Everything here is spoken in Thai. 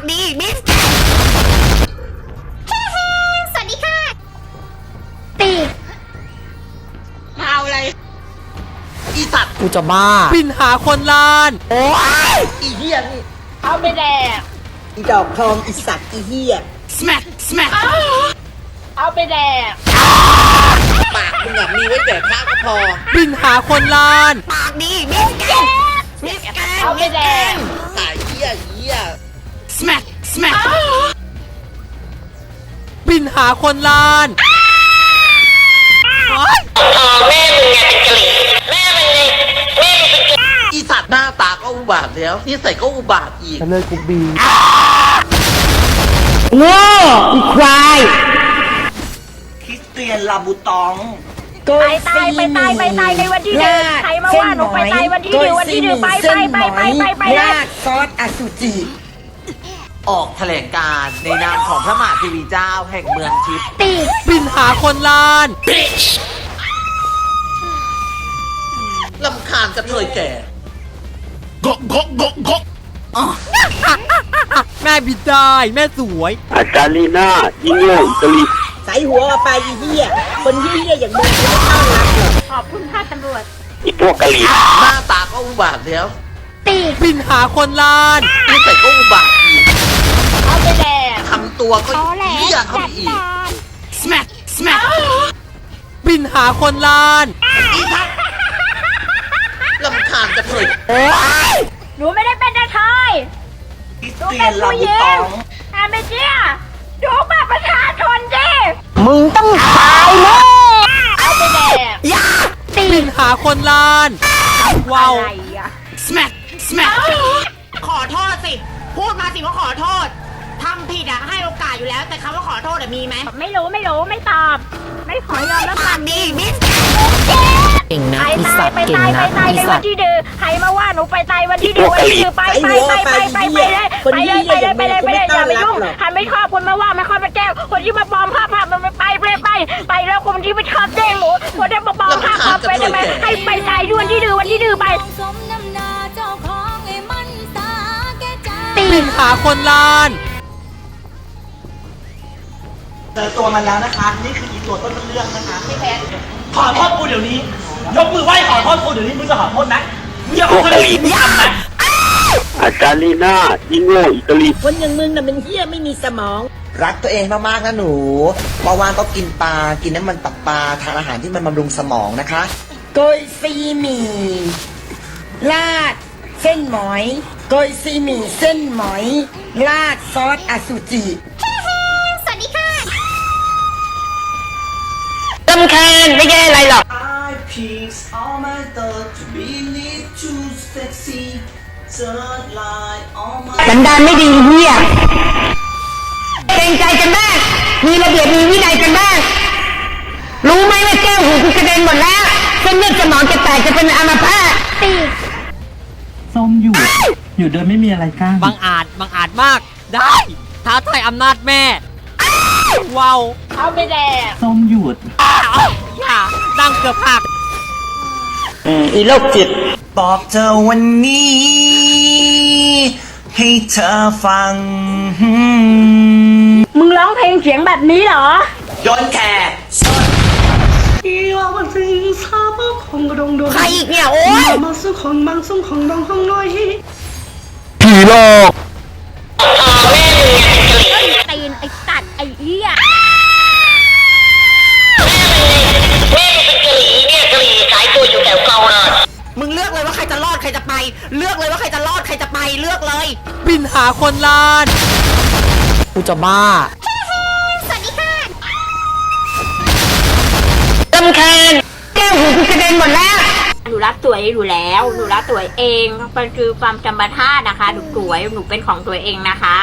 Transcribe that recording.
ากดีมิสสวัสดีค่ะ ตีมาเอาอะไร อีสัตว์กูจะบ้าบินหาคนล้าน โอ้ยอีเหี้ยนี่เอาไปแดกอีดอกทองอีสัตว์อีเหี้ย smack smack เอาไปแดกปากมึงอะมีไว้แดกข้าวก็พอบินหาคนล้าน ปากดีมิสแกนมิสแกนเอาไปแดกตายเหี้ยเหี้ย smack smack บินหาคนล้านโอ๊ยอีสัตว์หน้าตาก็อุบาทแล้วนิสัยก็อุบาทอีกฉันเลยกูบีโง่อีควายคริสเตียนลาบูตองไปตายไปตายไปตายในวันที่หนึ่งใครมาว่าหนูไปตายวันที่หนึ่งวันที่หนึ่งไปไปไปไปไปไปเลยซอสอสุจิ ออกแถลงการณ์ในนามของพระมหาเทีวีเจ้าแห่งเมืองทิพย์ตีบินหาคนล้านลำคาญกระเทยแก่แม่บินได้แม่สวย อาจารย์ลีน่ายิ่งโง่อิตาลีใส่หัวออกไปอีเหี้ย คนเหี้ยๆอย่างมึงกูไม่ต้อนรับหรอกขอบคุณค่ะตำรวจอีพวกกะหรี่หน้าตาก็อุบาทแล้วตีบินหาคนล้านนิสัย ตัวก็เหี้ยเข้าไปอีก smack smack บินหาคนล้านลำคาญกระเทยหนูไม่ได้เป็นกระเทย คริสหนูเตียเป็นนลาผู้หบูญิตองงอาเมเจียดูบัตรประชาชนดิมึงต้องตายแน่เอาไปแดกตีบินหาคนล้านว้าวอะไรอะ smack smack ขอโทษสิ พูดมาสิว่าขอโทษ ทำผิดอะให้โอกาสอยู่แล้ว แต่คำว่าขอโทษอะมีไหมไม่รู้ไม่รู้ไม่ตอบ ไม่ขอยอมแล้วปากดีมิสเก่งนะไปอีตาสัยตว์ไปเก่งตายไปนะตายอีในสัวัตนว์ที่ดื้อใครมาว่าหนูไปตายวันที่ดื้อวันที่ดื้อไปไปไปไปไปไปเลยไปเลยไปเลยไปเลยไปเลยอย่าไปยุ่งใครไม่ชอบคนมาว่าไม่ค่อยมาแจ้งคนที่มาปลอมภาพภาพมันไปไปไปไปแล้วคนที่ไม่ชอบแจ้งหนูคนที่มาปลอมภาพภาพไปทำไมให้ไปตายวันที่ดื้อวันที่ดื้อไป สมน้ำหน้าเจ้าของไอ้มันสาแก่ใจบินหาคนล้าน เจอตัวมันแล้วนะคะ นี่คืออีตัวต้นเรื่องนะคะ พี่เพชรขอโทษกูเดี๋ยวนี้ ยกมือไหว้ขอโทษกูเดี๋ยวนี้ มึงจะขอโทษไหมมึงจะขอโทษเลยมึงทำไหมอาจารย์ลีน่ายิ่งโง่อิตาลีคนอย่างมึงน่ะมันเหี้ยไม่มีสมอง รักตัวเองมากๆนะหนูว่างๆก็กินปลา กินน้ำมันตับปลา ทานอาหารที่มันบำรุงสมองนะคะ โกยซีหมี่ลาด เส้นหมอย โกยซีหมี่เส้นหมอย ลาดซอสอสุจิำคาญไม่ใช่อะไรหรอก I piece all my thought to believe too sexy Just like all my สันดานไม่ดีเหี้ยเกรงใจกันบ้างมีระเบียบมีวินัยกันบ้างรู้ไหมว่าแก้วหูกูกระเด็นหมดแล้วเส้นเลือดสมองจะแตกจะเป็นอัมพาตตีส้มอยู่ อยู่โดยไม่มีอะไรกั้นบังอาจบังอาจมากได้ท้าทายอำนาจแม่ว้าวเอาไปแดกส้มหยุดอ้าวอย่า ดังเกือบหักอีโรคจิต บอกเธอวันนี้ ให้เธอฟัง มึงร้องเพลงเสียงแบบนี้เหรอโยนแขกใครอีกเนี่ยโอ้ยผีหลอกตีนไอ้สัตว์ไอ้เหี้ย มึงเลือกเลยว่าใครจะรอดใครจะไป เลือกเลยว่าใครจะรอดใครจะไปเลือกเลย บินหาคนล้านกูจะบ้าสวัสดีค่ะตำคาญแก้วหูกูกระเด็นหมดแล้ว หนูรักสวยอยู่แล้ว หนูรักสวยเอง มันคือความจำบัท่านะคะ หนูสวย หนูเป็นของตัวเองนะคะ